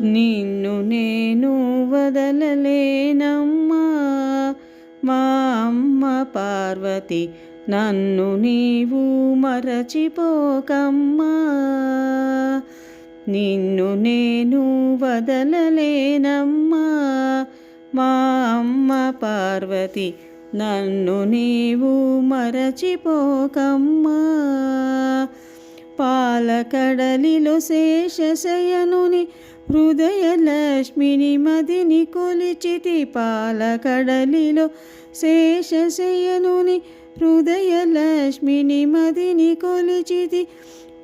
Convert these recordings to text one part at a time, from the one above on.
నిన్ను నేను వదలలేనమ్మా. మా అమ్మ పార్వతి నన్ను నీవు మరచిపోకమ్మా. నిన్ను నేను వదలలేనమ్మా. మా అమ్మ పార్వతి నన్ను నీవు మరచిపోకమ్మా. పాలకడలిలో శేషశయనుని హృదయలక్ష్మిని మదిని కొలిచితి పాలకడలిలో శేషశయనుని హృదయలక్ష్మిని మదిని కొలిచితి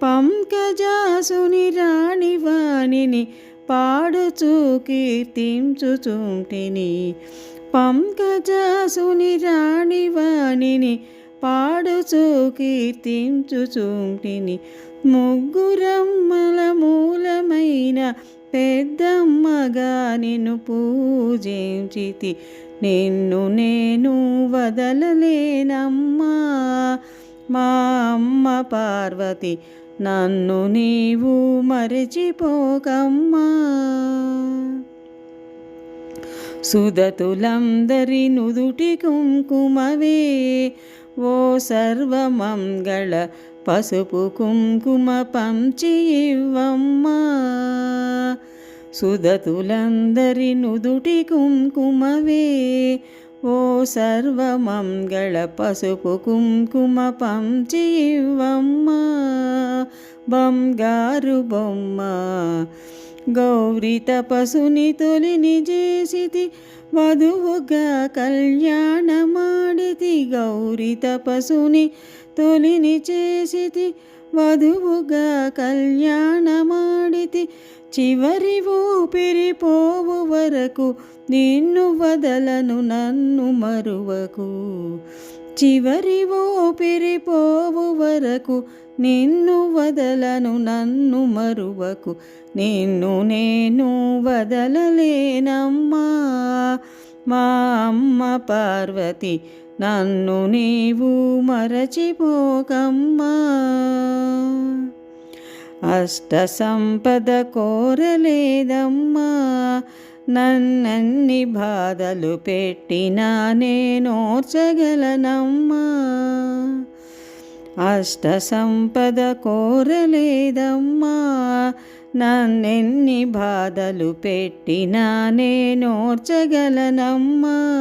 పంకజాసుని రాణి వాణిని పాడుచు కీర్తించుచుంటిని. పంకజాసుని రాణి వాణిని పాడుచు కీర్తించుచుంటిని ముగ్గురమ్మల మూలమైన పెద్దమ్మగా నిన్ను పూజించితి. నిన్ను నేను వదలలేనమ్మా. మా అమ్మ పార్వతి నన్ను నీవు మరచిపోకమ్మా. సుదతులందరి నుదుటి కుంకుమవే ఓ సర్వమంగళ పసుపు కుంకుమ పంచి ఇవ్వమ్మా. సుదతులందరి నుదుటి కుంకుమవే. ఓ సర్వమంగళ పసుపు కుంకుమ పంచి ఇవ్వమ్మా. బంగారు బొమ్మ గౌరీ తపసుని తొలిని చేసితి వధువుగా కళ్యాణమాడితి. గౌరీ తపసుని తొలిని చేసితి వధువుగా కళ్యాణమాడితి. చివరి ఊపిరి పోవు వరకు నిన్ను వదలను నన్ను మరువకు. చివరి ఊపిరిపోవు వరకు నిన్ను వదలను నన్ను మరువకు. నిన్ను నేను వదలలేనమ్మా. మా అమ్మ పార్వతి నన్ను నీవు మరచిపోకమ్మా. అష్ట సంపద కోరలేదమ్మా. నన్నన్ని బాధలు పెట్టినా నేనోర్చగలనమ్మా. అష్ట సంపద కోరలేదమ్మా. నన్నెన్ని బాధలు పెట్టినా నేనోర్చగలనమ్మా.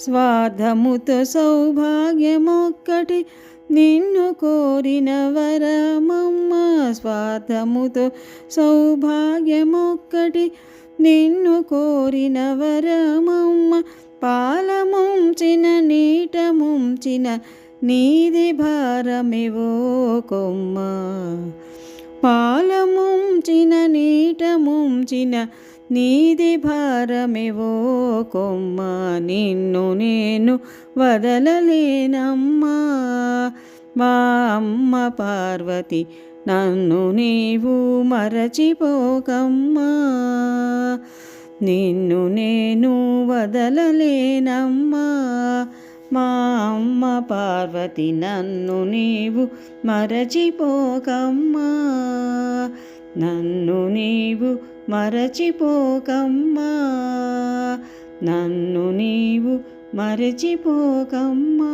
స్వార్థముతో సౌభాగ్యమొక్కటి నిన్ను కోరిన వరమమ్మ. స్వార్థముతో సౌభాగ్యమొక్కటి నిన్ను కోరిన వరమమ్మ పాలముంచిన నీటముంచిన నీది భారమివో కొమ్మ. పాలముంచిన నీటముంచిన నీది భారమివో కొమ్మ. నిన్ను నేను వదలలేనమ్మా మా అమ్మ పార్వతి నన్ను నీవు మరచిపోకమ్మా. నిన్ను నేను వదలలేనమ్మా. మా అమ్మ పార్వతి నన్ను నీవు మరచిపోకమ్మా. నన్ను నీవు మరచిపోకమ్మా. నన్ను నీవు మరచిపోకమ్మా.